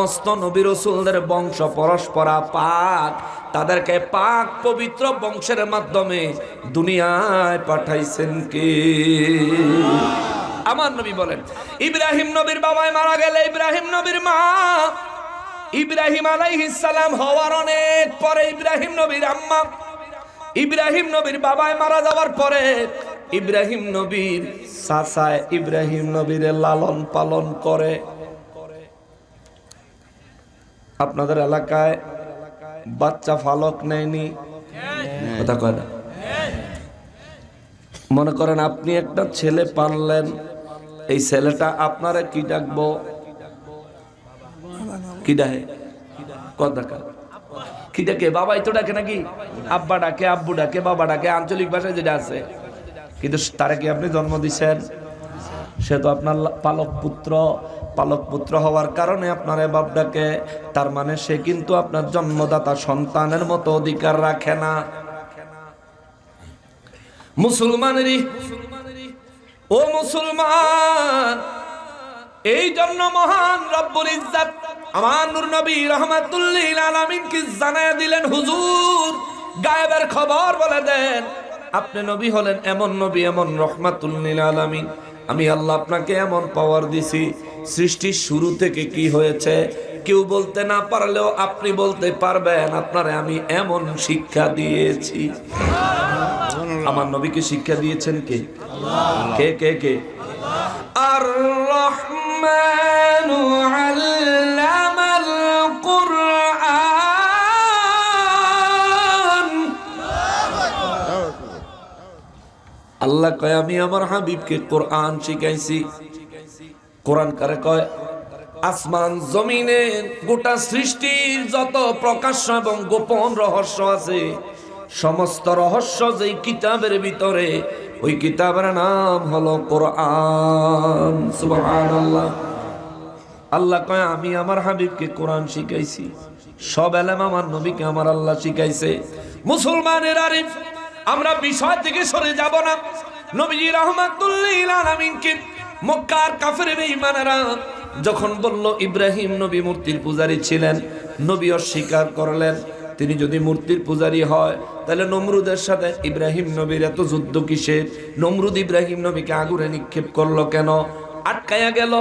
সমস্ত নবী রসুলদের বংশ পরস্পরা পাক, তাদেরকে পাক পবিত্র বংশের মাধ্যমে দুনিয়ায় পাঠাইছেন কে? আমার নবী বলেন, ইব্রাহিম নবীর বাবায় মারা গেলে ইব্রাহিম নবীর মা। ইব্রাহিম সালাম হওয়ার অনেক পরে ইব্রাহিম নবীর আম্মা, ইব্রাহিম নবীর বাবায় মারা যাওয়ার পরে ইব্রাহিম নবীর সাসায় ইব্রাহিম নবীর লালন পালন করে। আপনাদের এলাকায় বাচ্চা ফালক নেয়নি? কথা কয় না। মনে করেন আপনি একটা ছেলে পানলেন এই ছেলেটা আপনারা কি ডাকবো? কি ডাকে? কত ডাকা? কি ডাকে? বাবাই তো ডাকে নাকি? আব্বা ডাকে, আব্বু ডাকে, বাবা ডাকে, আঞ্চলিক ভাষায় যেটা আছে। কিন্তু তারা কি আপনি জন্ম দিছেন? সে তো আপনার পালক পুত্র পালক পুত্র হওয়ার কারণে আপনার এ বাপডাকে তার মানে সে কিন্তু আপনার জন্মদাতা সন্তানের মতো অধিকার রাখে না। মুসলমানেরই, ও মুসলমান, এই জন্য মহান রব্বুল ইজ্জাত আমার নূর নবী রহমাতুল্লিল আলামিন কি জানায় দিলেন, হুজুর, গায়েবের খবর বলে দেন, আপনি নবী হলেন এমন নবী, এমন রহমাতুল্লিল আলামিন। আমি আল্লাহ আপনাকে এমন পাওয়ার দিছি, সৃষ্টির শুরু থেকে কি হয়েছে? কেউ বলতে না পারলেও আপনি বলতে পারবেন, আপনারে আমি এমন শিক্ষা দিয়েছি। আমার নবীকে শিক্ষা দিয়েছেন কে? কে কে কে? আর আল্লাহ কয়, আমি আমার হাবিবকে কোরআন শিখাইছি। কোরআন কারে কয়, আসমান, জমিনে গোটা সৃষ্টির যত প্রকাশ্য এবং গোপন রহস্য আছে, সমস্ত রহস্য যেই কিতাবের ভিতরে, ওই কিতাবের নাম হলো কোরআন। সুবহানাল্লাহ। আল্লাহ কয়, আমি আমার হাবিবকে কোরআন শিখাইছি। সব এলাম আমার নবীকে আমার আল্লাহ শিখাইছে। মুসলমানের আরিফ, আমরা বিষয় থেকে সরে যাব না। নবীজি রহমাতুল্লিল আলামিনকে মক্কার কাফের বেঈমানেরা যখন বলল, ইব্রাহিম নবী মূর্তির পূজারী ছিলেন। নবী অস্বীকার করলেন, তিনি যদি মূর্তির পূজারী হয়, তাহলে নমরুদের সাথে ইব্রাহিম নবীর এত যুদ্ধ কিসের? নমরুদ ইব্রাহিম নবীকে আগুনে নিক্ষেপ করল কেন? আটকায়া গেল,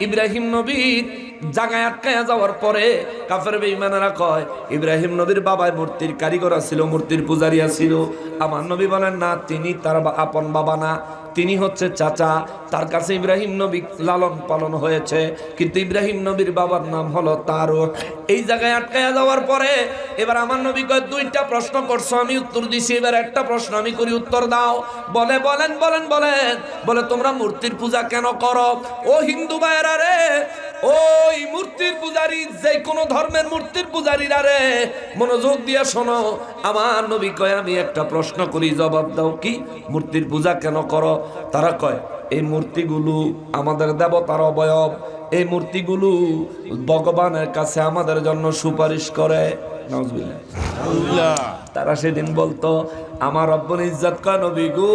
ইব্রাহিম নবীর জাগায় আটকায়া যাওয়ার পরে কাফের বেঈমানেরা কয়, ইব্রাহিম নবীর বাবায় মূর্তির কারিগর ছিল মূর্তির পূজারিয়া ছিল আমার নবী বলেন, না, তিনি তার আপন বাবা না। তিনি হচ্ছে চাচা। তার কাছে ইব্রাহিম নবী লালন পালন হয়েছে। কিন্তু ইব্রাহিম নবীর বাবার নাম হলো তারও এই জায়গায় আটকায়া যাওয়ার পরে এবার আমার নবী কয়, দুইটা প্রশ্ন করছ, আমি উত্তর দিছি। এবার একটা প্রশ্ন আমি করি, উত্তর দাও। বলে, বলেন বলেন বলেন। বলে, তোমরা মূর্তির পূজা কেন করো? ও হিন্দু ভাইয়েরা রে ওই মূর্তির পূজারী যে কোনো ধর্মের মূর্তির পূজারীরা রে মনোযোগ দিয়ে শোনো। আমার নবী কয় আমি একটা প্রশ্ন করি জবাব দাও কি? মূর্তির পূজা কেন করো? তারা কয় এই মূর্তিগুলো আমাদের দেবতার অবয়ব। এই মূর্তিগুলো ভগবানের কাছে আমাদের জন্য সুপারিশ করে। তারা সেদিন বলতো আমার রব্বুল ইজ্জত কা নবী গো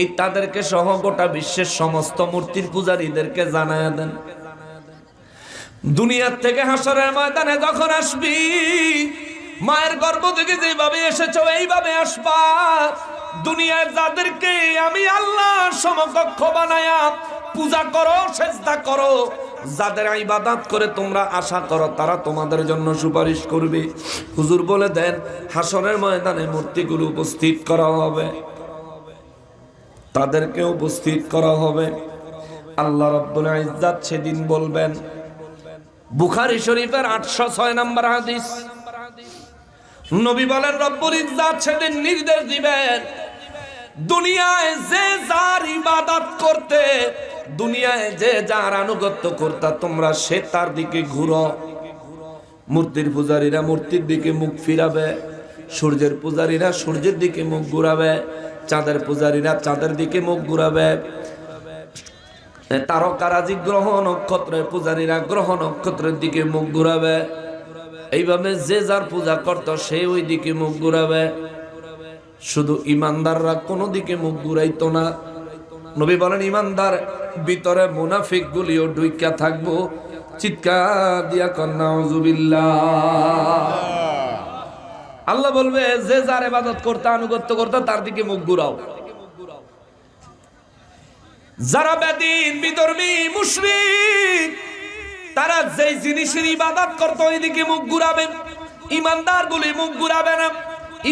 এই তাদেরকে সহ গোটা বিশ্বের সমস্ত মূর্তির পূজারীদেরকে জানায় দেন। দুনিয়ার থেকে হাসরের ময়দানে যখন আসবি, মায়ের গর্ভ থেকে যেভাবে এসেছ, এইভাবে আসবা। দুনিয়ার যাদেরকে আমি আল্লাহ সমকক্ষ বানায়া পূজা করো চেষ্টা করো, যাদের ইবাদত করে তোমরা আশা করো, তারা তোমাদের জন্য সুপারিশ করবে। হুজুর বলে দেন, হাসরের ময়দানে মূর্তিগুলো উপস্থিত করা হবে। তাদেরকে উপস্থিত করা হবে। আল্লাহ রব্বুল ইজ্জাত সেদিন বলবেন, বুখারী শরীফের আটশো ছয় নম্বর হাদিস। নবী বলেন, রব্বুল ইজ্জাত সেদিন নির্দেশ দিবেন, দুনিয়ায় যে যার ইবাদত করতে, দুনিয়ায় যে যার আনুগত্য করতা, তোমরা সে তার দিকে ঘুরো। মূর্তির পূজারীরা মূর্তির দিকে মুখ ফিরাবে, সূর্যের পূজারীরা সূর্যের দিকে মুখ ঘুরাবে। চাঁদের পূজারীরা চাঁদের দিকে মুখ ঘুরাবে। তারকারাজি গ্রহ নক্ষত্রের পূজারীরা গ্রহ নক্ষত্রের দিকে মুখ ঘুরাবে। এইভাবে যে যার পূজা করত সে ওই দিকে মুখ ঘুরাবে। শুধু ইমানদাররা কোনো দিকে মুখ ঘুরাইত না। নবী বলেন, ইমানদার, ভিতরে মুনাফিক গুলিও ডুইকা থাকব। চিৎকার দিয়া কন্যা আল্লাহ বলবে, যে যার ইবাদত করতে, আনুগত্য করতে, তার দিকে মুখ ঘুরাও। যারা বেদিন, বিধর্মী, মুশরিক, তারা যেই জিনিসের ইবাদত করতো, ওইদিকে মুখ ঘুরাবেন ইমানদার গুলি মুখ ঘুরাবে না।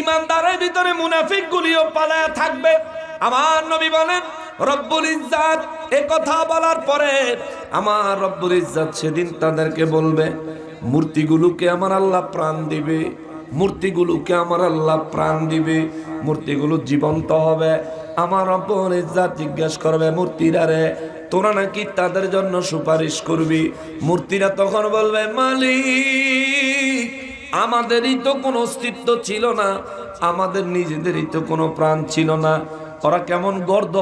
ইমানদারের ভিতরে মুনাফিক গুলিও পালায়া থাকবে। আমার নবী বলেন, রব্বুল ইজ্জাত। এ কথা বলার পরে আমার রব্বুল ইজ্জাত সেদিন তাদেরকে বলবে, মূর্তিগুলোকে আমার আল্লাহ প্রাণ দিবে। মূর্তিগুলোকে আমার আল্লাহ প্রাণ দিবে, মূর্তিগুলো জীবন্ত হবে। আমার রব্বুল ইজ্জাত জিজ্ঞাসা করবে, মূর্তিরা রে, তোরা নাকি তাদের জন্য সুপারিশ করবি? মূর্তিরা তখন বলবে, মালিক, আমাদেরই তো কোনো অস্তিত্ব ছিল না, আমাদের নিজেদেরই তো কোনো প্রাণ ছিল না। ওরা কেমন গর্দ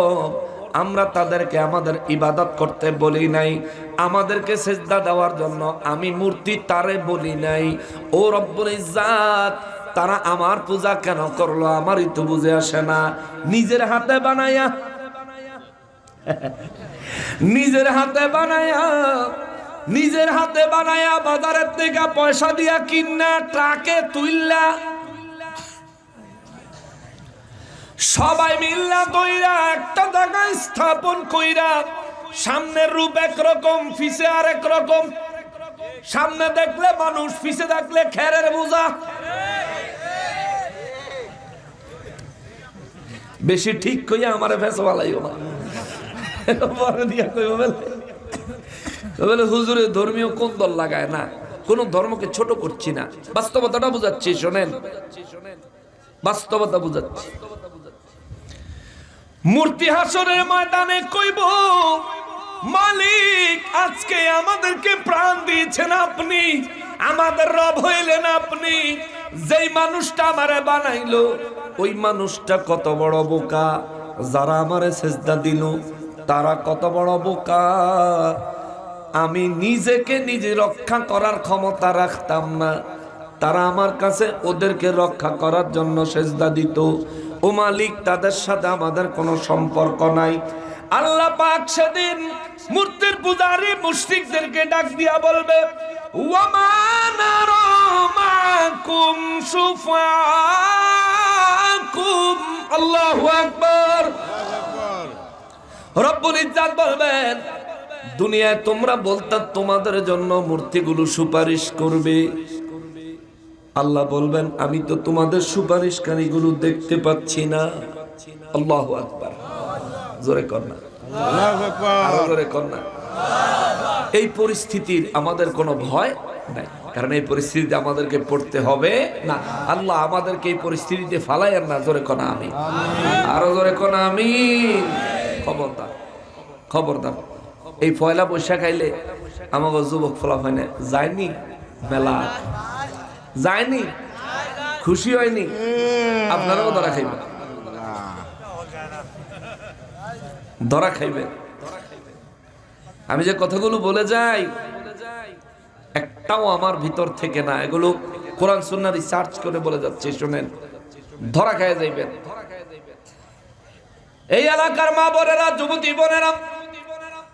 আমরা তাদেরকে আমাদের ইবাদত করতে বলি নাই। আমাদেরকে সেজদা দেওয়ার জন্য আমি মূর্তি তারে বলি নাই। ও রব্বুল ইজ্জাত, তারা আমার পূজা কেন করল আমারই তো বুঝে আসে না। নিজের হাতে বানায়া, নিজের হাতে বানায়া, নিজের হাতে বানায়া বাজারের থেকে পয়সা দিয়া কিনা, ট্রাকে তুইলা সবাই মিল্লা কইরা একটা জায়গায় স্থাপন কইরা, সামনের রূপ একরকম, ফিসে আর এক রকম। সামনে দেখলে মানুষ, ফিসে দেখলে খেরের বোঝা। বেশি ঠিক কইয়া আমারে ফেসে বালাইও না। দিয়া বলে, হুজুরে, ধর্মীয় কোন দল লাগায় না? কোন ধর্মকে ছোট করছি না? বাস্তবতাটা বুঝাচ্ছি, শোনেন। বাস্তবতা বুঝাচ্ছি। মূর্তি হাসরের ময়দানে কইব, মালিক, আজকে আমাদেরকে প্রাণ দিয়েছেন আপনি, আমাদের রব হইলেন আপনি। যেই মানুষটা আমারে বানাইলো, ওই মানুষটা কত বড় বোকা। যারা আমারে সেজদা দিল, তারা কত বড় বোকা। আমি নিজেকে নিজে রক্ষা করার ক্ষমতা রাখতাম না। তারা আমার কাছে ওদেরকে রক্ষা করার জন্য সেজদা দিত। ও মালিক, তাদের সাথে আমাদের কোনো সম্পর্ক নাই। আল্লাহ পাক সেদিন মূর্তির পূজারী মুশরিকদেরকে ডাক দিয়া বলবে ওয়ামা মাকুম আকবার। বলবেন, দুনিয়ায় তোমরা বলতে তোমাদের জন্য মূর্তিগুলো সুপারিশ করবে। আল্লাহ বলবেন আমি তো তোমাদের সুপারিশকারীগুলো দেখতে পাচ্ছি না। আল্লাহ আকবার। জোরে না। কর এই পরিস্থিতির আমাদের কোনো ভয় নাই কারণ এই পরিস্থিতিতে আমাদেরকে পড়তে হবে না। আল্লাহ আমাদেরকে এই পরিস্থিতিতে ফালাই আর না। জোরে কনা আমি আরও জোরে কনা আমি খবরদার খবরদার। এই পয়লা বৈশাখ আইলে আমাকে যুবক ফলাফল যায়নি মেলা। যায়নি? খুশি হয়নি? আপনারাও ধরা খাইবেন। ধরা খাইবেন। আমি যে কথাগুলো বলে যাই একটাও আমার ভিতর থেকে না এগুলো কোরআন সুন্না রিসার্চ করে বলে যাচ্ছে শোনেন। ধরা খায় যাইবেন। এই এলাকার মা বোনেরা যুবতী বোনেরা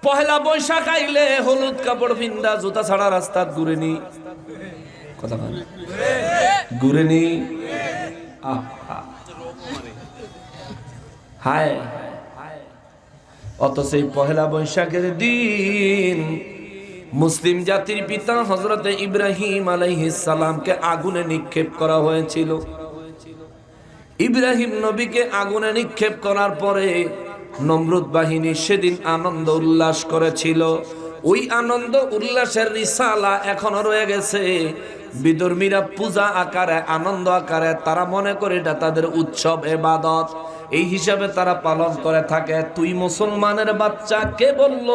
পহেলা বৈশাখ আইলে হলুদ কাপড় পিন্দা জুতা ছাড়া রাস্তা ঘুরে নি কথা বল হায়। অত সেই পহেলা বৈশাখের দিন মুসলিম জাতির পিতা হজরত ইব্রাহিম সালামকে আগুনে নিক্ষেপ করা হয়েছিল। ইব্রাহিম নবীকে আগুনে নিক্ষেপ করার পরে নমরুদ বাহিনী সেদিন আনন্দ উল্লাস করেছিল। ওই আনন্দ উল্লাসের রিসালা এখনও রয়ে গেছে। বিধর্মীরা পূজা আকারে, আনন্দ আকারে, তারা মনে করে এটা তাদের উৎসব, এবাদত। এই হিসাবে তারা পালন করে থাকে। তুই মুসলমানের বাচ্চা, কে বলল,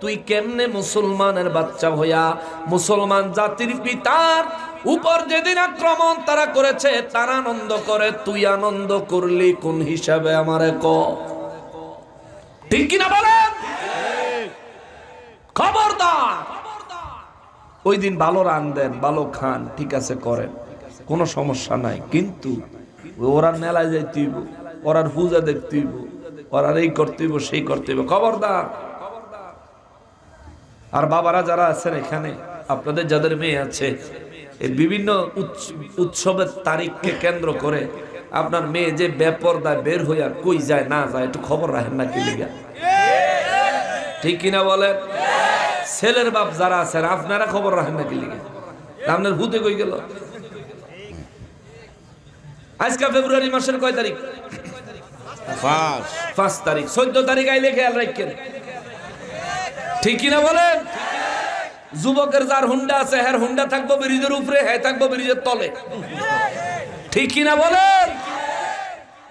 তুই কেমনে মুসলমানের বাচ্চা হইয়া? মুসলমান জাতির পিতার উপর যেদিন আক্রমণ তারা করেছে, তারা আনন্দ করে। তুই আনন্দ করলি কোন হিসাবে আমারে ক? ঠিক কিনা বলেন? খবরদার। ওই দিন ভালো রান দেন, ভালো খান, ঠিক আছে, করেন। কোনো সমস্যা নাই। কিন্তু ওরা মেলায় যাইতেইব, ওরার পূজা দেখতেইব, ওরার এই করতেইব, সেই করতেইব। খবরদার। আর বাবারা যারা আছেন এখানে, আপনাদের যাদের মেয়ে আছে এই বিভিন্ন উৎস- উৎসবের তারিখকে কেন্দ্র করে আপনার মেয়ে যে বেপরদায় বের হইয়া কই যায়, না যায়, একটু খবর রাখেন না কি ঠিক কিনা বলেন? ছেলের বাপ যারা আছেন আপনারা খবর রাখেন না কি লিগা আপনার ভূতে কই গেল? আজকে ফেব্রুয়ারি মাসের কয় তারিখ? পাঁচ। তারিখ। চোদ্দ তারিখ আইলে খেয়াল রাখেন। ঠিক কিনা বলেন? যুবকের যার হুন্ডা আছে হ্যার হুন্ডা থাকব ব্রিজের উপরে হ্যাঁ থাকব ব্রিজের তলে। ঠিক কিনা বলেন?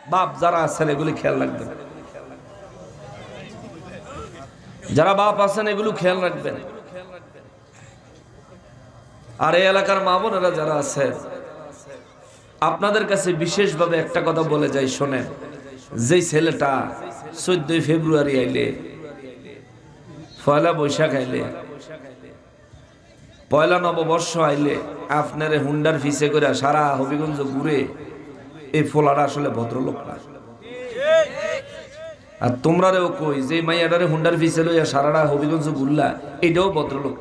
বাপ যারা আছেন এগুলি খেয়াল রাখবেন। যারা বাপ আছেন, এগুলো খেয়াল রাখবেন। আর এই এলাকার মা বোনেরা যারা আছেন, আপনাদের কাছে বিশেষভাবে একটা কথা বলে যাই, শোনেন। যেই ছেলেটা চোদ্দই ফেব্রুয়ারি আইলে, পয়লা বৈশাখ আইলে, পয়লা নববর্ষ আইলে আপনারে হুন্ডার ফিসে করে সারা হবিগঞ্জ ঘুরে এই ফোলাটা আসলে ভদ্রলোক না। আর তোমরা রেও কই, যে মাইয়াডারে হুন্ডার ফিসে লইয়া সারাটা হবিগঞ্জ ঘুরলা এটাও ভদ্রলোক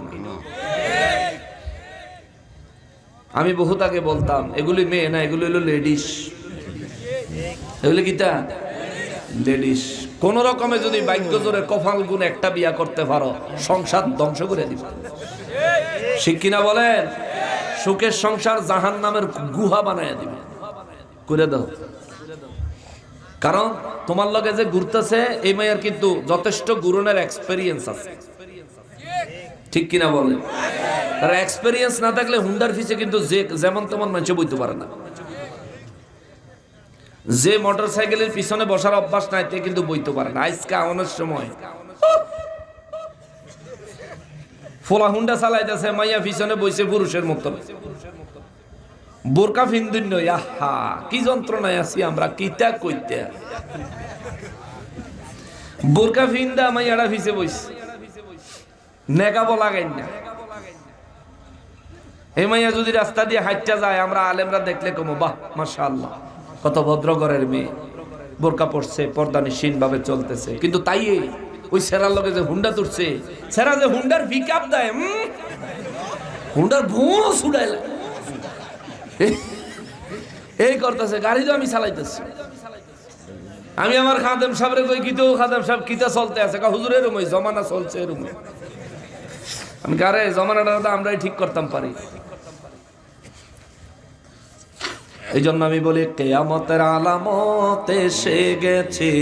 আমি বহুত আগে বলতাম, এগুলি মেয়ে না, এগুলি হলো লেডিস। এগুলি কিতা লেডিস। কোন রকমে যদি বাক্য জোরে কফাল গুণ একটা বিয়া করতে পারো, সংসার ধ্বংস করে দিব। ঠিক কিনা বলেন? সুখের সংসার জাহান নামের গুহা বানায় দিবে। করে দাও। কারণ তোমার লগে যে ঘুরতেছে, এই মেয়ের কিন্তু যথেষ্ট গুরনের এক্সপেরিয়েন্স আছে। ঠিক কিনা বলে? তার এক্সপেরিয়েন্স না থাকলে হুন্ডার ফিসে কিন্তু যে যেমন তেমন মানুষ বইতে পারে না। যে মোটর সাইকেলের পিছনে বসার অভ্যাস নাই, তে কিন্তু বইতে পারে না। আজকে আমাদের সময়। ফোলা হুন্ডা চালাইতেছে, মাইয়া পিছনে বইছে পুরুষের মতন। বোরকা ফিন্দিন নই আহা, কি যন্ত্রণায় আছি আমরা, কিতা কইতে? বোরকা ফিন্দা আমি মাইয়াটা ফিসে বইছে। নেগাবো লাগাই না। এই মাইয়া যদি রাস্তা দিয়ে হাইটটা যায়, আমরা আলেমরা দেখলে কমো, বাহ, মাশাআল্লাহ, কত ভদ্র ঘরের মেয়ে। বোরকা পড়ছে পর্দা নিশ্চিন ভাবে চলতেছে। কিন্তু তাই ওই সেরার লগে যে হুন্ডা তুলছে, সেরা যে হুন্ডার পিক আপ দেয় হুন্ডার ভুঁ ছুড়াইলা এই করতেছে, গাড়ি তো আমি চালাইতেছি। আমি আমার খাদেম সাহেবের কই কিতো খাদেম সাহেব কিতা চলতে আছে? কা হুজুরের রুমে, জমানা চলছে রুমে। আমি গারে জমানাটা তো আমরাই ঠিক করতাম পারি। এই জন্য আমি বলি, কেয়ামতের আলামত এসে গেছে,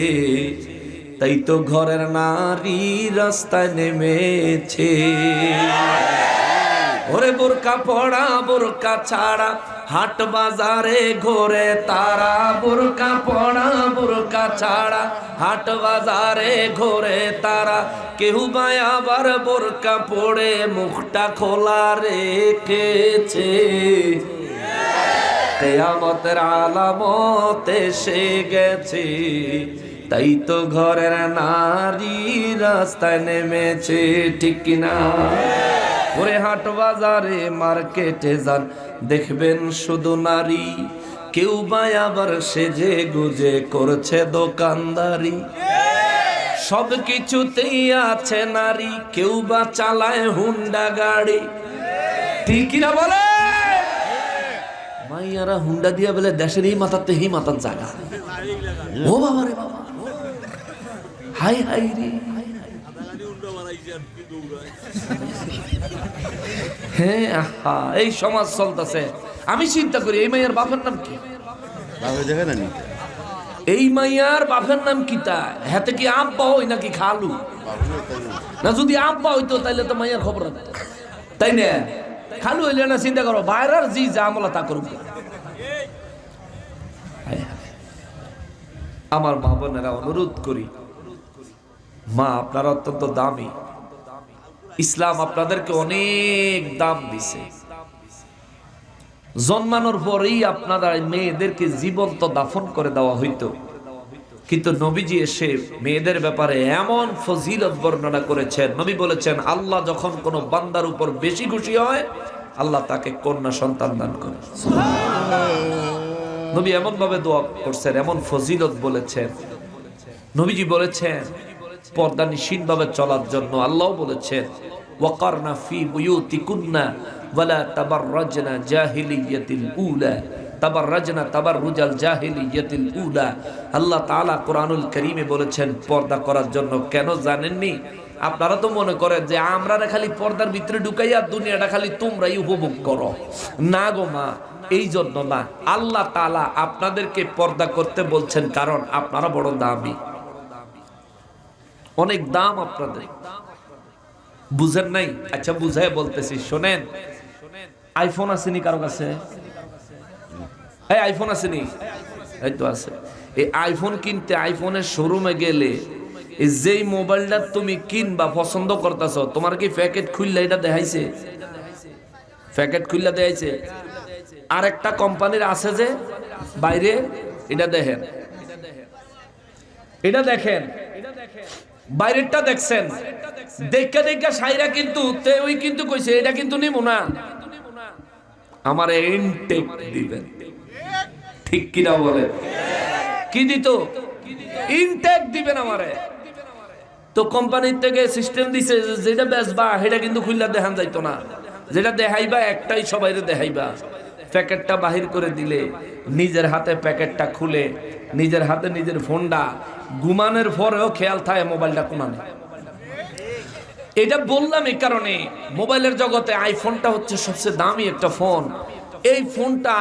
তাই তো ঘরের নারী রাস্তায় নেমেছে। ওরে বোরকা পড়া, বোরকা ছাড়া হাট বাজারে ঘোরে তারা বুরকা, পড়া বুরকা ছাড়া। হাট বাজারে ঘোরে তারা, কেউ বা আবার বোরকা পড়ে, মুখটা খোলা রেখেছে। কেয়ামতের আলামত এসে গেছে, তাই তো ঘরের নারী রাস্তায় নেমেছে, ঠিক কিনা? ওরে হাট বাজারে মার্কেটে যান, দেখবেন শুধু নারী। কেউ বা আবার সেজে গুজে করছে দোকানদারি। সব কিছুতেই আছে নারী, কেউ বা চালায় হুন্ডা গাড়ি। ঠিক কিনা বলে? মাইয়ারা হুন্ডা দিয়া বলে দেশের এই মাথাতে হি মাথার জায়গা। ও বাবা রে বাবা। হাই হাই রে। হ্যাঁ আহা এই সমাজ চলতেছে। আমি চিন্তা করি এই মাইয়ার বাপের নাম কি? এই মাইয়ার বাপের নাম কি তা? হাতে কি আব্বা হই নাকি খালু? না যদি আব্বা হইতো তাইলে তো মাইয়ার খবর তাই না? খালু হইলে না চিন্তা করো বাইরের জি যা আমলা তা করুক। আমার মা বোনেরা অনুরোধ করি মা আপনারা অত্যন্ত দামি। ইসলাম আপনাদেরকে অনেক দাম দিছে। জন্মানোর পরেই আপনারা মেয়েদেরকে জীবন্ত দাফন করে দেওয়া হইতো। কিন্তু নবীজি এসে মেয়েদের ব্যাপারে এমন ফজিলত বর্ণনা করেছেন নবী বলেছেন আল্লাহ যখন কোনো বান্দার উপর বেশি খুশি হয় আল্লাহ তাকে কন্যা সন্তান দান করে। নবী এমন ভাবে দোয়া করছেন এমন ফজিলত বলেছেন। নবীজি বলেছেন পর্দা নিশীন ভাবে চলার জন্য আল্লাহ বলেছেন, ওয়াকারনা ফি বুয়ুতিকুন্না ওয়ালা তাবাররাজনা জাহিলিয়াতিল উলা। তাবাররাজনা তাবাররুজাল জাহিলিয়াতিল উলা। আল্লাহ তাআলা কোরআনুল কারীমে বলেছেন, পর্দা করার জন্য কেন জানেননি? আপনারা তো মনে করেন যে আমরা খালি পর্দার ভিতরে ঢুকাইয়া দুনিয়াটা খালি তোমরাই উপভোগ করো। না গো মা এই জন্য না। আল্লাহ তাআলা আপনাদেরকে পর্দা করতে বলছেন কারণ আপনারা বড় দামি। অনেক দাম আপনাদের। বুঝেন নাই? আচ্ছা বুঝাই বলতেছি, শোনেন। আইফোন আসেনি কারও কাছে? এই আইফোন আসেনি? এই তো আছে। এই আইফোন কিনতে আইফোনের শোরুমে গেলে যেই মোবাইলটা তুমি কিনবা, পছন্দ করতেছ, তোমার কি প্যাকেট খুললে এটা দেখাইছে? প্যাকেট খুললে দেখাইছে? আর একটা কোম্পানির আছে যে, বাইরে, এটা দেখেন। এটা দেখেন। বাইরেরটা দেখছেন। দেখা দেখা সাইরা কিন্তু ওই কিন্তু কইছে, এটা কিন্তু নিব না। আমার ইনটেক দিবেন। ঠিক কিনা বলে? কি দিত? ইনটেক দিবেন আমারে। তো কোম্পানির থেকে সিস্টেম দিছে যেটা বেচবা, সেটা কিন্তু খুললা দেখান যাইতো না। যেটা দেখাইবা একটাই সবাইরে দেখাইবা প্যাকেটটা বাহির করে দিলে, নিজের হাতে প্যাকেটটা খুলে, নিজের হাতে নিজের ফোনটা ঘুমানোর পরেও খেয়াল থাকে মোবাইলটা কোনানে এটা বললাম এই কারণে, মোবাইলের জগতে আইফোনটা হচ্ছে সবচেয়ে দামি একটা ফোন এই ফোনটা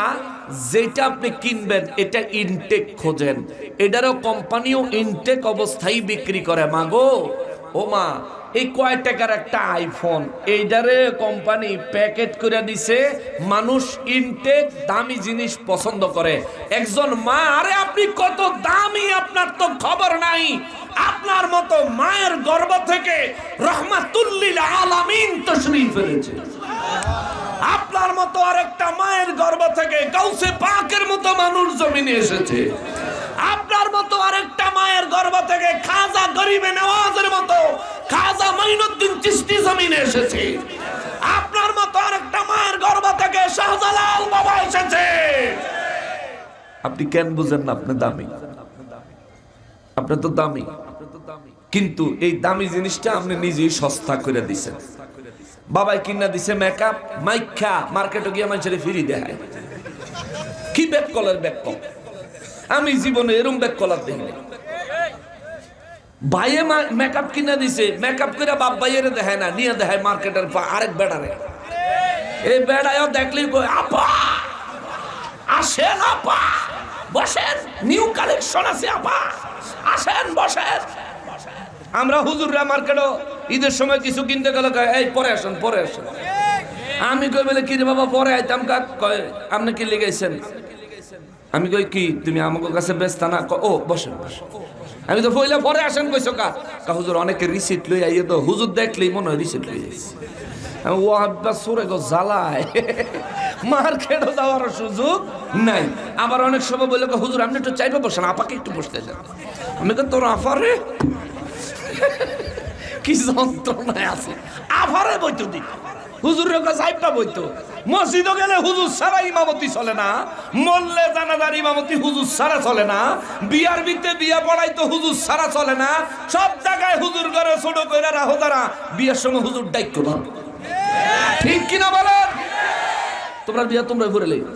যেটা আপনি কিনবেন, এটা ইনটেক খোঁজেন। এটারও কোম্পানিও ইনটেক অবস্থায় বিক্রি করে। মাগো, ও মা এই কয় টাকার একটা আইফোন এইটারে কোম্পানি প্যাকেট করে দিছে, মানুষ ইনটেক দামি জিনিস পছন্দ করে। একজন মা, আরে আপনি কত দামি, আপনার তো খবর নাই। আপনার মতো মায়ের গর্ভ থেকে রহমাতুল্লিল আলামিন তশরিফ ফেলেছে আপনার মতো আরেকটা মায়ের গর্ভ থেকে কাউসে পাকের মতো মানুষ জমিনে এসেছে। আপনার মতো আরেকটা মায়ের গর্ভ থেকে খাজা গরিবে নওয়াজের মতো খাজা মাইনুদ্দিন চিস্তি জমিনে এসেছে। আপনার মতো আরেকটা মায়ের গর্ভ থেকে শাহজালাল বাবা এসেছে। আপনি কেন বুঝেন না আপনি দামি? আপনি তো দামি। কিন্তু এই দামি জিনিসটা আপনি নিজেই সস্তা করে দিছেন। বাবাই কিনা দিছে মেকআপ মাইখা মার্কেটে গিয়ে মানুষের ফিরি দেখায়। কি ব্যাক কলার ব্যাক কল আমি জীবনে এরম ব্যাক কলার দেখিনি ভাইয়ে মেকআপ কিনা দিছে মেকআপ করে বাপ ভাইয়ের দেখায় না, নিয়ে দেখায় মার্কেটের আরেক বেড়ারে। এই বেড়ায়ও দেখলি আপা! আসেন, আপা! বসেন নিউ কালেকশন আছে, আপা! আসেন, বসেন! আমরা হুজুররা মার্কেটও ঈদের সময় কিছু কিনতে গেলে এই, পরে আসেন পরে আসেন। আমি কই বলে কি বাবা, পরে আইতাম কাক? কয়, আপনি কি লেগেছেন আমি কই কি তুমি আমাকে কাছে ব্যস্ত না? ও বসেন বসেন। আমি তো পয়লা পরে আসেন কইছো কা? কা হুজুর অনেকে রিসিট লই আইয়ে তো হুজুর দেখলেই মনে হয় রিসিট লই আইছে। আমি ও আব্বা সুরে গো জ্বালায়। মার্কেটও যাওয়ার সুযোগ নাই। আবার অনেক সময় বলে কয়, হুজুর আপনি একটু চাইবে বসেন আপাকে একটু বসতে যান আমি কই তোর আফারে? কি যন্ত্রণায় আছে। আফারে দি হুজুরের কাছে আইপটা বইতো। মসজিদও গেলে হুজুর ছাড়া ইমামতি চলে না। মল্লে জানাজার ইমামতি হুজুর ছাড়া চলে না। বিয়ার বিতে বিয়া পড়াইতো হুজুর ছাড়া চলে না। সব জায়গায় হুজুর করে ছোট করে রাহো তারা। বিয়ের সময় হুজুর দায়িত্ব না ঠিক কিনা বলেন? তোমরা বিয়া তোমরা ভরে লেগে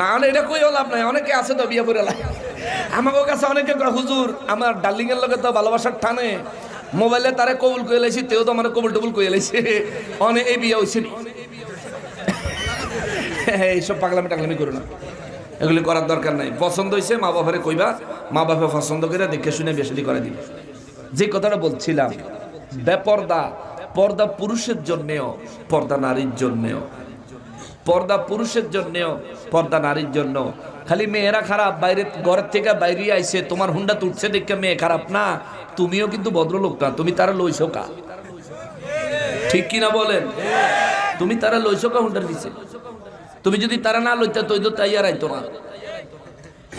না না, এটা কই লাভ নাই। অনেকে আছে তো বিয়ে করে লাই। আমাকে কাছে অনেকে হুজুর আমার ডার্লিং এর লগে তো ভালোবাসার টানে। মোবাইলে তারে কবুল কই লাইছি, তেও তো আমার কবুল টবুল কই লাইছে। অনেক এই হইছে। নি। এইসব পাগলামি টাগলামি করো না। এগুলি করার দরকার নাই। পছন্দ হয়েছে মা বাবারে কইবা, মা বাবা পছন্দ করে দেখে শুনে বেশি করে দিবে। যে কথাটা বলছিলাম, বেপর্দা, পর্দা পুরুষের জন্যেও, পর্দা নারীর জন্যেও। পর্দা পুরুষের জন্যেও, পর্দা নারীর জন্য। খালি মেয়েরা খারাপ, বাইরে, ঘরের থেকে বাইরে আইছে, তোমার হুন্ডা তুটছে দেখে মেয়ে খারাপ। না, তুমিও কিন্তু ভদ্রলোক না, তুমি তারা লইছো কা? ঠিক কিনা বলেন? তুমি তারা লইছো কা হুন্ডার দিছে তুমি যদি তারা না লইতে, তো তো তাই আর আইতো না।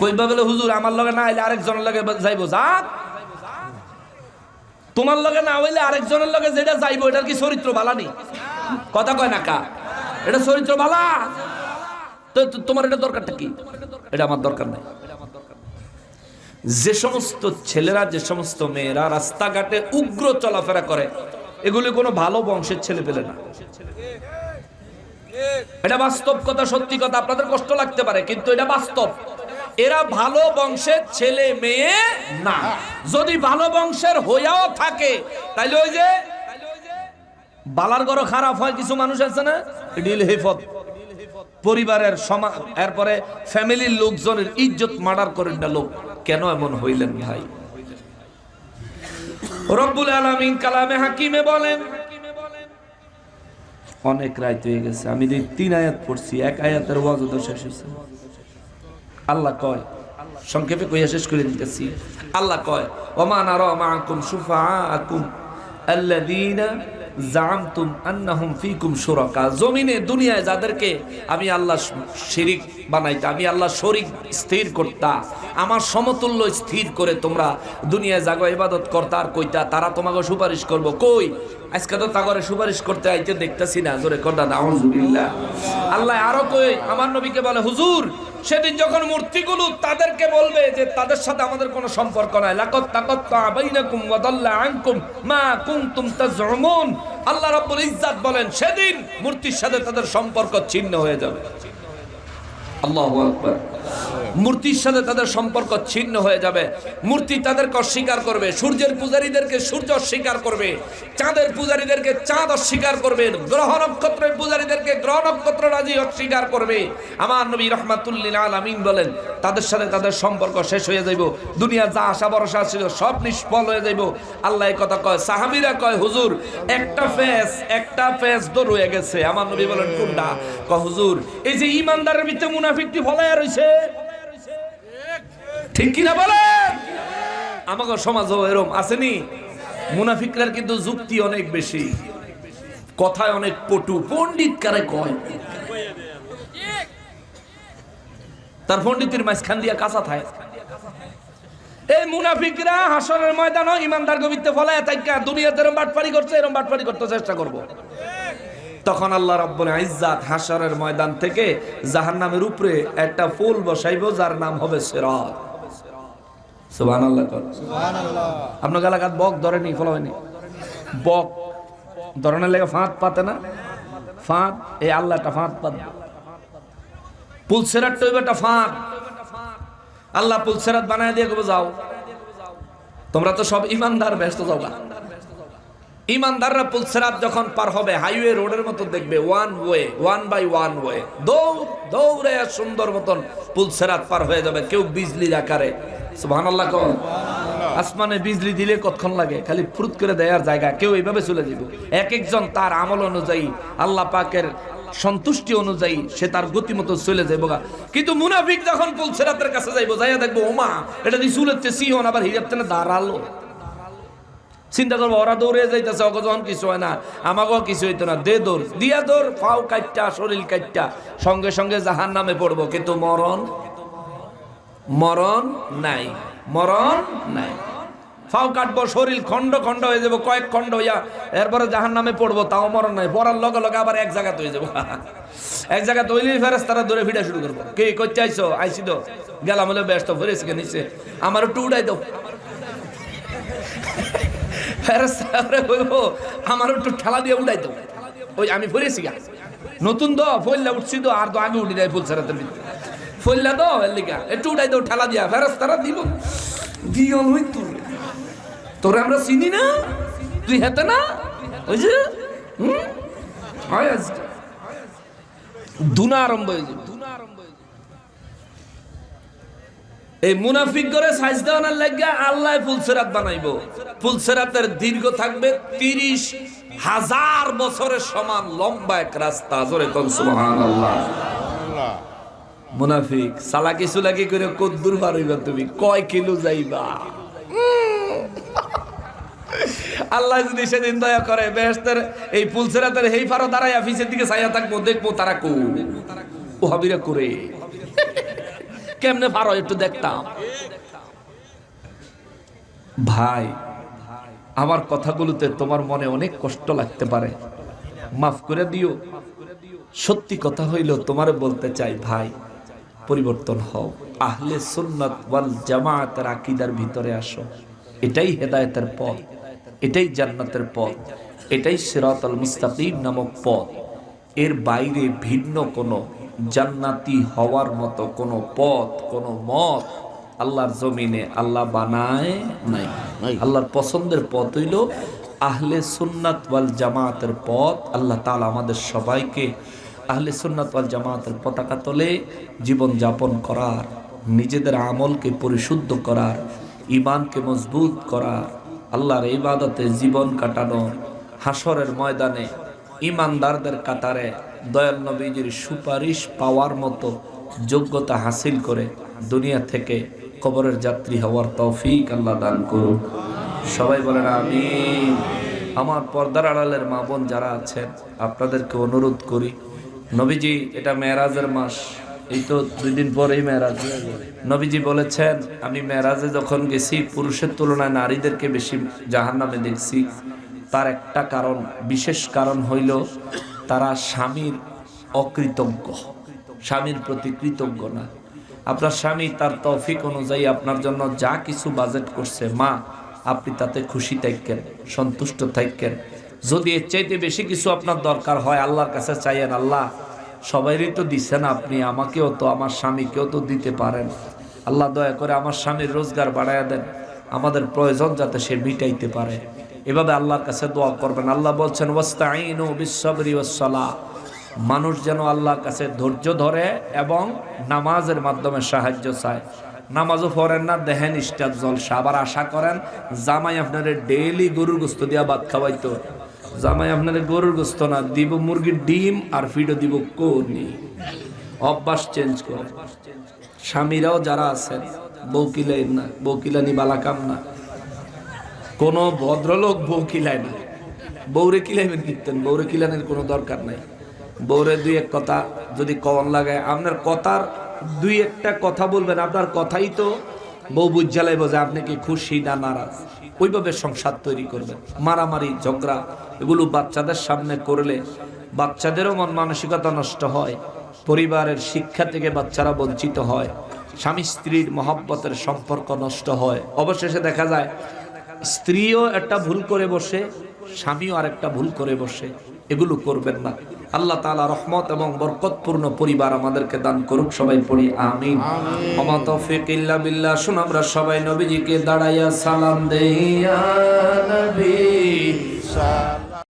কইবা বলে, হুজুর, আমার লগে না আইলে আরেকজনের লগে যাইবো যা তোমার লগে না হইলে আরেকজনের লগে যেটা যাইবো, এটার কি চরিত্র বালা নেই? কথা কয় না কা? এটা চরিত্র বালা তোমার এটা দরকারটা কি? এটা আমার দরকার নাই। যে সমস্ত ছেলেরা, যে সমস্ত মেয়েরা রাস্তাঘাটে উগ্র চলাফেরা করে, এগুলি কোনো ভালো বংশের ছেলে পেলে না। এটা বাস্তব কথা, সত্যি কথা, আপনাদের কষ্ট লাগতে পারে, কিন্তু এটা বাস্তব। এরা ভালো বংশের ছেলে, মেয়ে না। যদি ভালো বংশের হইয়াও থাকে, তাইলে ওই যে বালার গড় খারাপ হয়, কিছু মানুষ আছে না? ডিল হেফত পরিবারের সমা এরপরে ফ্যামিলির লোকজনের ইজ্জত মার্ডার করেন না লোক। কেন এমন হইলেন ভাই? রব্বুল আলামিন কালামে হাকিমে বলেন, অনেক রাত হয়ে গেছে, আমি যে তিন আয়াত পড়ছি, এক আয়াতের ওয়াজ শেষ হয়েছে। আল্লাহ কয়, সংক্ষেপে কইয়া শেষ করে দিতেছি। আল্লাহ কয় ওমান ওমা নারা মাআকুম শুফাআকুম আল্লাযীনা জামতুম আন্নাহুম ফীকুম শুরাকা জমিনে, দুনিয়ায় যাদেরকে আমি আল্লাহ শিরিক বানাইতা, আমি আল্লাহ শরিক স্থির করতা, আমার সমতুল্য স্থির করে তোমরা দুনিয়ায় জাগো ইবাদত করতা আর কইতা, তারা তোমাকে সুপারিশ করব। কই? আজকে তো তাগরে সুপারিশ করতে আইতে দেখতেছি না, জোরে করদা আউযুবিল্লাহ আল্লাহ আরও কই? আমার নবীকে বলে, হুজুর সেদিন যখন মূর্তিগুলো তাদেরকে বলবে যে তাদের সাথে আমাদের কোনো সম্পর্ক নাই লাকাত তাকাত্তা বাইনাকুম ওয়া দাল্লা আনকুম মা কুনতুম তাজউমুন। আল্লাহ রাব্বুল ইজ্জাত বলেন, সেদিন মূর্তির সাথে তাদের সম্পর্ক ছিন্ন হয়ে যাবে। আল্লাহু আকবার। মূর্তির সাথে তাদের সম্পর্ক ছিন্ন হয়ে যাবে। মূর্তি তাদেরকে অস্বীকার করবে। সূর্যের পূজারীদেরকে সূর্য অস্বীকার করবে। চাঁদের পূজারীদেরকে চাঁদ অস্বীকার করবে। গ্রহ নক্ষত্রের পূজারীদেরকে গ্রহ নক্ষত্র রাজি অস্বীকার করবে। আমার নবী রহমাতুল্লিল আলামিন বলেন, তাদের সাথে তাদের সম্পর্ক শেষ হয়ে যাইব। দুনিয়া যা আশা ভরসা ছিল সব নিষ্ফল হয়ে যাইব। আল্লাহ কথা কয়, সাহাবীরা কয়, হুজুর, একটা ফেস একটা ফেস তো রয়ে গেছে। আমার নবী বলেন, কোনটা? কয়, হুজুর, এই যে ইমানদারের ভিতরে মুনাফিকটি ফলায় রইছে। ঠিক কিনা বলেন? আমাকে সমাজও এরম, আসেনি? মুনাফিকরার কিন্তু যুক্তি অনেক বেশি। কথায় অনেক পটু, পণ্ডিত কারে কয়? তার পণ্ডিতের মাঝখান দিয়া কাঁচা থাকে এই মুনাফিকরা হাসরের ময়দান ইমানদার গবিতে ফলায় তাইকা, দুনিয়াতে এরম বাটপারি করছে, এরম বাটপারি করতে চেষ্টা করব। তখন আল্লাহ রাব্বুল ইজ্জাত হাসরের ময়দান থেকে জাহান্নামের উপরে একটা ফুল বসাইব, যার নাম হবে সিরাত। কর আপনার এলাকাত বক ধরেনি ফলায়নি বক ধরনের লেগে ফাঁদ পাতে না? ফাঁদ এই আল্লাহটা ফাঁদ পাতে। পুলসেরাট টইব একটা ফাঁদ। আল্লাহ পুলসেরাত বানায় দিয়ে কবে যাও। তোমরা তো সব ইমানদার ব্যস্ত যাও। ইমানদাররা পুলসেরাত যখন পার হবে হাইওয়ে রোডের মতো দেখবে one way one by one way দৌড় দৌড়ে সুন্দর মতন পুলসেরাত পার হয়ে যাবে কেউ বিজলির আকারে। সুবহানাল্লাহ আসমানে বিজলি দিলে কতক্ষণ লাগে? খালি ফুরুত করে দেয়ার জায়গা, কেউ এইভাবে চলে যাব এক একজন তার আমল অনুযায়ী, আল্লাহ পাকের সন্তুষ্টি অনুযায়ী সে তার গতিমতো চলে যাইব। কিন্তু মুনাফিক যখন পুলসেরাতের কাছে যাইবো, যাইয়া দেখব, ওমা, এটা দিয়ে চুলেছে সিহন, আবার হিরাতে না দাঁড়াল। চিন্তা করব, ওরা দৌড়ে যাইতেছে ওকে যখন কিছু হয় না আমাকেও কিছু হইতো না, দে দৌড়। দিয়া দৌড় ফাও কাটটা শরীর কাটটা সঙ্গে সঙ্গে জাহান নামে পড়ব, কিন্তু মরণ মরণ নাই। মরণ নাই। ফাও কাটবো, শরীর খণ্ড খণ্ড হয়ে যাব, কয়েক খণ্ড হইয়া এরপরে জাহান নামে পড়ব, তাও মরণ নাই। পড়ার লগে লগে আবার এক জায়গাতে হয়ে যাব। এক জায়গা তৈলি ফেরেস তারা ধরে ভিড়া শুরু করব। কে করতে আইসো আইসি তো। গেলাম হলে ব্যস্ত ফেরেস কে নিচে আমার একটু উড়াই দাও। ফেরেস্তারে কইব আমার একটু ঠেলা দিয়ে উড়াই দাও। ওই আমি ফিরেছি গা। নতুন তো ফইল্লা উঠছি তো, আর তো আগে উঠি দেয় ফুল সারাতের লিগা। একটু দাও, ঠেলা দিয়া। ফেরেস্তারা দিব। দিও হই তুই তোরে আমরা চিনি না? তুই হেতে না? ওই যে, হুম? হয় আজকে। দুনা আরম্ভ হয়ে যাবে। এই মুনাফিক করে সাইজ দেওয়ার লাগিয়া আল্লাহ ফুলসেরাত বানাইবো। ফুলসেরাতের দীর্ঘ থাকবে তিরিশ হাজার বছরের সমান লম্বা এক রাস্তা। জোরে আল্লাহ মুনাফিক, সালাকি সুলাকি করে কদ্দুর পারইবা তুমি। কয় কিলো যাইবা? আল্লাহ যদি সেদিন দয়া করে বেহেস্তের এই পুলসেরাতের হেই ফারো দাঁড়াই অফিসের দিকে চাইয়া থাকব, দেখব তারা কো। ও হাবিরা করে? কেমনে পারো একটু দেখতাম? ভাই, আমার কথাগুলোতে তোমার মনে অনেক কষ্ট লাগতে পারে। মাফ করে দিও। সত্যি কথা হইল তোমারে বলতে চাই, ভাই পরিবর্তন হও। আহলে সুন্নাত ওয়াল জামাতের আকিদার ভিতরে আসো। এটাই হেদায়তের পথ। এটাই জান্নাতের পথ। এটাই সিরাত আল মুস্তাকিম নামক পথ। এর বাইরে ভিন্ন কোনো জান্নাতি হওয়ার মতো কোনো পথ, কোনো মত আল্লাহর জমিনে আল্লাহ বানায় নাই। আল্লাহর পছন্দের পথ হইল আহলে সুন্নাত ওয়াল জামাতের পথ। আল্লাহ তাআলা আমাদের সবাইকে আহলে সুন্নাত ওয়াল জামাতের পতাকা তলে জীবন যাপন করার, নিজেদের আমলকে পরিশুদ্ধ করার ইমানকে মজবুত করার, আল্লাহর ইবাদতে জীবন কাটানো হাসরের ময়দানে ইমানদারদের কাতারে দয়াল নবীজির সুপারিশ পাওয়ার মতো যোগ্যতা হাসিল করে দুনিয়া থেকে কবরের যাত্রী হওয়ার তৌফিক আল্লাহ দান করুন সবাই বলেন আমি আমার পর্দার আড়ালের মা বোন যারা আছেন, আপনাদেরকে অনুরোধ করি নবীজি, এটা মেয়েরাজের মাস। এই তো দুই দিন পরেই মেয়েরাজ। নবীজি বলেছেন, আমি মেয়েরাজে যখন গেছি, পুরুষের তুলনায় নারীদেরকে বেশি জাহান নামে দেখছি। তার একটা কারণ, বিশেষ কারণ হইল তারা স্বামীর অকৃতজ্ঞ। স্বামীর প্রতি কৃতজ্ঞ না। আপনার স্বামী তার তৌফিক অনুযায়ী আপনার জন্য যা কিছু বাজেট করছে, মা, আপনি তাতে খুশি থাকেন, সন্তুষ্ট থাকেন। যদি এর চাইতে বেশি কিছু আপনার দরকার হয়, আল্লাহর কাছে চাইয়েন, আল্লাহ সবাইরই তো দিচ্ছেন আপনি, আমাকেও তো, আমার স্বামীকেও তো দিতে পারেন। আল্লাহ দয়া করে আমার স্বামীর রোজগার বাড়াইয়া দেন, আমাদের প্রয়োজন যাতে সে মিটাইতে পারে। এভাবে আল্লাহর কাছে দোয়া করবেন। আল্লাহ বলছেন ওয়াস্তাইনু বিশ্বরি ওয়াসসালাহ। মানুষ যেন আল্লাহর কাছে ধৈর্য ধরে এবং নামাজের মাধ্যমে সাহায্য চায়। নামাজও পড়েন না দেখেন ইস্টার জলসা। আবার আশা করেন, জামাই আপনার ডেইলি গরুর গোস্ত দিয়া ভাত খাওয়াইতো। জামাই আপনার গরুর গোস্ত না, দিব মুরগির ডিম আর ফিডও দিব কোনি অভ্যাস চেঞ্জ করে। স্বামীরাও যারা আছেন বউকিলাইন না বউকিলানি বালাকাম না। কোনো ভদ্রলোক বউ কিলায় না। বউরে কিলাইবেন কীর্তেন বৌরে কিলানের কোনো দরকার নাই। বউরে দুই এক কথা যদি কন লাগায়, আপনার কথার দুই একটা কথা বলবেন, আপনার কথাই তো বউ বুঝালাই বোঝে আপনি কি খুশি না নারাজ। ওইভাবে সংসার তৈরি করবেন মারামারি, ঝগড়া, এগুলো বাচ্চাদের সামনে করলে বাচ্চাদেরও মন মানসিকতা নষ্ট হয়, পরিবারের শিক্ষা থেকে বাচ্চারা বঞ্চিত হয়, স্বামী স্ত্রীর মহাব্বতের সম্পর্ক নষ্ট হয়। অবশেষে দেখা যায়, স্ত্রীও একটা ভুল করে বসে, স্বামীও আরেকটা ভুল করে বসে। এগুলো করবেন না। আল্লাহ তালা রহমত এবং বরকতপূর্ণ পরিবার আমাদেরকে দান করুক সবাই পড়ি আমি বিল্লাহ শুন আমরা সবাই নবীজিকে দাঁড়াইয়া সালাম দেয়া নবী।